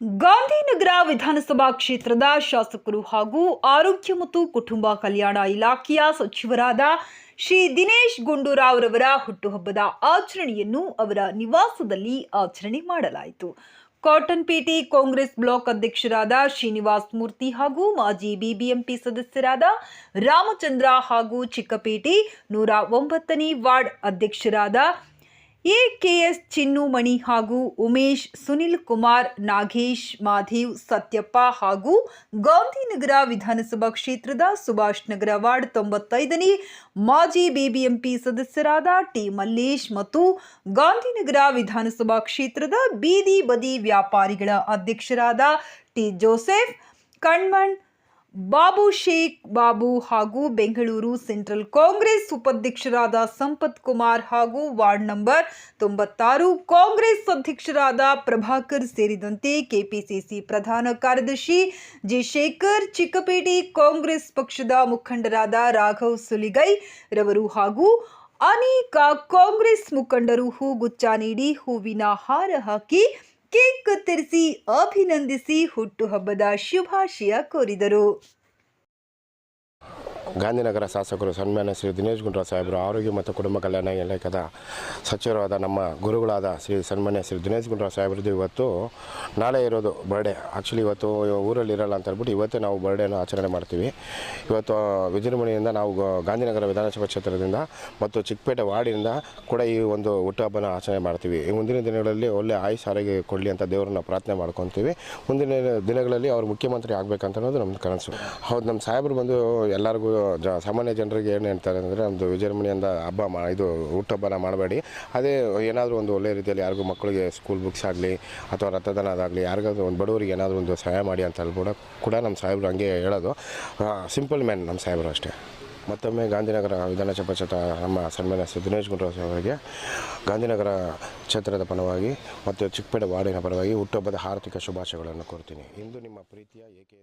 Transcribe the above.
ಗಾಂಧಿನಗರ ವಿಧಾನಸಭಾ ಕ್ಷೇತ್ರದ ಶಾಸಕರು ಹಾಗೂ ಆರೋಗ್ಯ ಮತ್ತು ಕುಟುಂಬ ಕಲ್ಯಾಣ ಇಲಾಖೆಯ ಸಚಿವರಾದ ಶ್ರೀ ದಿನೇಶ್ ಗುಂಡೂರಾವ್ ರವರ ಹುಟ್ಟುಹಬ್ಬದ ಆಚರಣೆಯನ್ನು ಅವರ ನಿವಾಸದಲ್ಲಿ ಆಚರಣೆ ಮಾಡಲಾಯಿತು. ಕಾಟನ್ಪೇಟೆ ಕಾಂಗ್ರೆಸ್ ಬ್ಲಾಕ್ ಅಧ್ಯಕ್ಷರಾದ ಶ್ರೀನಿವಾಸ್ ಮೂರ್ತಿ ಹಾಗೂ ಮಾಜಿ ಬಿಬಿಎಂಪಿ ಸದಸ್ಯರಾದ ರಾಮಚಂದ್ರ ಹಾಗೂ ಚಿಕ್ಕಪೇಟೆ ನೂರ ಒಂಬತ್ತನೇ ವಾರ್ಡ್ ಅಧ್ಯಕ್ಷರಾದ ಎಕೆಎಸ್ ಚಿನ್ನುಮಣಿ ಹಾಗೂ ಉಮೇಶ್, ಸುನಿಲ್ ಕುಮಾರ್, ನಾಗೇಶ್, ಮಾಧೇವ್, ಸತ್ಯಪ್ಪ ಹಾಗೂ ಗಾಂಧಿನಗರ ವಿಧಾನಸಭಾ ಕ್ಷೇತ್ರದ ಸುಭಾಷ್ ನಗರ ವಾರ್ಡ್ ತೊಂಬತ್ತೈದನೇ ಮಾಜಿ ಬಿಬಿಎಂಪಿ ಸದಸ್ಯರಾದ ಟಿ ಮಲ್ಲೇಶ್ ಮತ್ತು ಗಾಂಧಿನಗರ ವಿಧಾನಸಭಾ ಕ್ಷೇತ್ರದ ಬೀದಿ ಬದಿ ವ್ಯಾಪಾರಿಗಳ ಅಧ್ಯಕ್ಷರಾದ ಟಿ ಜೋಸೆಫ್, ಕಣ್ಮಣ್ ಬಾಬು ಶೇಖ್ ಬಾಬು ಹಾಗೂ ಬೆಂಗಳೂರು ಸೆಂಟ್ರಲ್ ಕಾಂಗ್ರೆಸ್ ಉಪಾಧ್ಯಕ್ಷರಾದ ಸಂಪತ್ ಕುಮಾರ್ ಹಾಗೂ ವಾರ್ಡ್ ನಂಬರ್ ತೊಂಬತ್ತಾರು ಕಾಂಗ್ರೆಸ್ ಅಧ್ಯಕ್ಷರಾದ ಪ್ರಭಾಕರ್ ಸೇರಿದಂತೆ ಕೆಪಿಸಿಸಿ ಪ್ರಧಾನ ಕಾರ್ಯದರ್ಶಿ ಜಿ ಶೇಖರ್ ಚಿಕ್ಕಪೇಟೆ ಕಾಂಗ್ರೆಸ್ ಪಕ್ಷದ ಮುಖಂಡರಾದ ರಾಘವ್ ಸುಲಿಗೈ ರವರು ಹಾಗೂ ಅನೇಕ ಕಾಂಗ್ರೆಸ್ ಮುಖಂಡರು ಹೂಗುಚ್ಚ ನೀಡಿ ಹೂವಿನ ಹಾರ ಹಾಕಿ ಕೇಕ್ ಕತ್ತರಿಸಿ ಅಭಿನಂದಿಸಿ ಹುಟ್ಟುಹಬ್ಬದ ಶುಭಾಶಯ ಕೋರಿದರು. ಗಾಂಧಿನಗರ ಶಾಸಕರು ಸನ್ಮಾನ್ಯ ಶ್ರೀ ದಿನೇಶ್ ಗುಂಡ್ರಾವ್ ಸಾಹೇಬರು, ಆರೋಗ್ಯ ಮತ್ತು ಕುಟುಂಬ ಕಲ್ಯಾಣ ಇಲಾಖೆದ ಸಚಿವರಾದ ನಮ್ಮ ಗುರುಗಳಾದ ಶ್ರೀ ಸನ್ಮಾನ್ಯ ಶ್ರೀ ದಿನೇಶ್ ಗುಂಡ್ರಾವ್ ಸಾಹೇಬ್ರದ್ದು ಇವತ್ತು ನಾಳೆ ಇರೋದು ಬರ್ಡೇ ಆ್ಯಕ್ಚುಲಿ ಇವತ್ತು ಊರಲ್ಲಿ ಇರಲ್ಲ ಅಂತ ಹೇಳ್ಬಿಟ್ಟು ಇವತ್ತೇ ನಾವು ಬರ್ಡೇನ ಆಚರಣೆ ಮಾಡ್ತೀವಿ. ಇವತ್ತು ವಿಜೃಂಭಣೆಯಿಂದ ನಾವು ಗಾಂಧಿನಗರ ವಿಧಾನಸಭಾ ಕ್ಷೇತ್ರದಿಂದ ಮತ್ತು ಚಿಕ್ಕಪೇಟೆ ವಾರ್ಡಿನಿಂದ ಕೂಡ ಈ ಒಂದು ಹುಟ್ಟುಹಬ್ಬನ ಆಚರಣೆ ಮಾಡ್ತೀವಿ. ಈ ಮುಂದಿನ ದಿನಗಳಲ್ಲಿ ಒಳ್ಳೆ ಆಯುಷ್ ಆರೋಗ್ಯ ಕೊಡಲಿ ಅಂತ ದೇವರನ್ನ ಪ್ರಾರ್ಥನೆ ಮಾಡ್ಕೊತೀವಿ. ಮುಂದಿನ ದಿನಗಳಲ್ಲಿ ಅವರು ಮುಖ್ಯಮಂತ್ರಿ ಆಗಬೇಕಂತ ಅನ್ನೋದು ನಮ್ಮ ಕನಸು. ಹೌದು, ನಮ್ಮ ಸಾಹೇಬರು ಬಂದು ಎಲ್ಲರಿಗೂ ಜ ಸಾಮಾನ್ಯ ಜನರಿಗೆ ಏನು ಹೇಳ್ತಾರೆ ಅಂದರೆ ಒಂದು ವಿಜೃಂಭಣೆಯಿಂದ ಹಬ್ಬ ಮಾ ಇದು ಹುಟ್ಟುಹಬ್ಬನ ಮಾಡಬೇಡಿ. ಅದೇ ಏನಾದರೂ ಒಂದು ಒಳ್ಳೆಯ ರೀತಿಯಲ್ಲಿ ಯಾರಿಗೂ ಮಕ್ಕಳಿಗೆ ಸ್ಕೂಲ್ ಬುಕ್ಸ್ ಆಗಲಿ ಅಥವಾ ರಕ್ತದಾನ ಅದಾಗಲಿ, ಯಾರಿಗಾದ್ರೂ ಒಂದು ಬಡವರಿಗೆ ಏನಾದರೂ ಒಂದು ಸಹಾಯ ಮಾಡಿ ಅಂತ ಹೇಳ್ಬಿಡ ಕೂಡ ನಮ್ಮ ಸಾಹೇಬರು ಹಂಗೆ ಹೇಳೋದು. ಸಿಂಪಲ್ ಮ್ಯಾನ್ ನಮ್ಮ ಸಾಹೇಬರು ಅಷ್ಟೇ. ಮತ್ತೊಮ್ಮೆ ಗಾಂಧಿನಗರ ವಿಧಾನಸಭಾ ಕ್ಷೇತ್ರ ನಮ್ಮ ಸನ್ಮಾನ್ಯ ದಿನೇಶ್ ಗುಂಡೂರಾವ್ ಅವರಿಗೆ. ಗಾಂಧಿನಗರ ಕ್ಷೇತ್ರದ ಪರವಾಗಿ ಮತ್ತು ಚಿಕ್ಕಪೇಟೆ ವಾರ್ಡಿನ ಪರವಾಗಿ ಹುಟ್ಟುಹಬ್ಬದ ಆರ್ಥಿಕ ಶುಭಾಶಯಗಳನ್ನು ಕೋರ್ತೀನಿ. ಇಂದು ನಿಮ್ಮ ಪ್ರೀತಿಯ ಏಕೆ